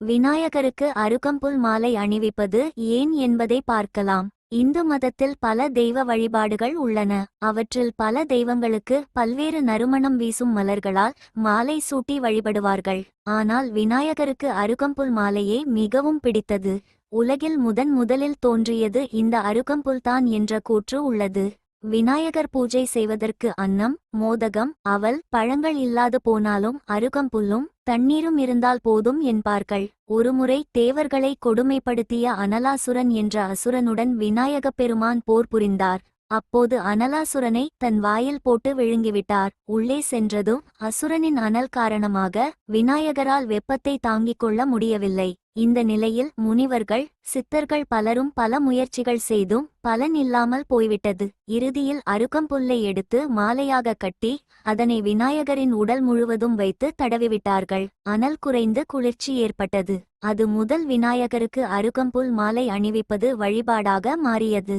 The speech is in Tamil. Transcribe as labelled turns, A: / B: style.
A: விநாயகருக்கு அருகம்புல் மாலை அணிவிப்பது ஏன் என்பதை பார்க்கலாம். இந்து மதத்தில் பல தெய்வ வழிபாடுகள் உள்ளன. அவற்றில் பல தெய்வங்களுக்கு பல்வேறு நறுமணம் வீசும் மலர்களால் மாலை சூட்டி வழிபடுவார்கள். ஆனால் விநாயகருக்கு அருகம்புல் மாலையே மிகவும் பிடித்தது. உலகில் முதன் முதலில் தோன்றியது இந்த அருகம்புல்தான் என்ற கூற்று உள்ளது. விநாயகர் பூஜை செய்வதற்கு அன்னம் மோதகம் அவல் பழங்கள் இல்லாது போனாலும் அருகம்புல்லும் தண்ணீரும் இருந்தால் போதும் என்பார்கள். ஒருமுறை தேவர்களை கொடுமைப்படுத்திய அனலாசுரன் என்ற அசுரனுடன் விநாயகப் பெருமான் போர் புரிந்தார். அப்போது அனலாசுரனை தன் வாயில் போட்டு விழுங்கிவிட்டார். உள்ளே சென்றதும் அசுரனின் அனல் காரணமாக விநாயகரால் வெப்பத்தை தாங்கிக் கொள்ள முடியவில்லை. இந்த நிலையில் முனிவர்கள் சித்தர்கள் பலரும் பல முயற்சிகள் செய்தும் பலன் இல்லாமல் போய்விட்டது. இறுதியில் அருக்கம்புல்லை எடுத்து மாலையாக கட்டி அதனை விநாயகரின் உடல் முழுவதும் வைத்து தடவிவிட்டார்கள். அனல் குறைந்து குளிர்ச்சி ஏற்பட்டது. அது முதல் விநாயகருக்கு அருகம்புல் மாலை அணிவிப்பது வழிபாடாக மாறியது.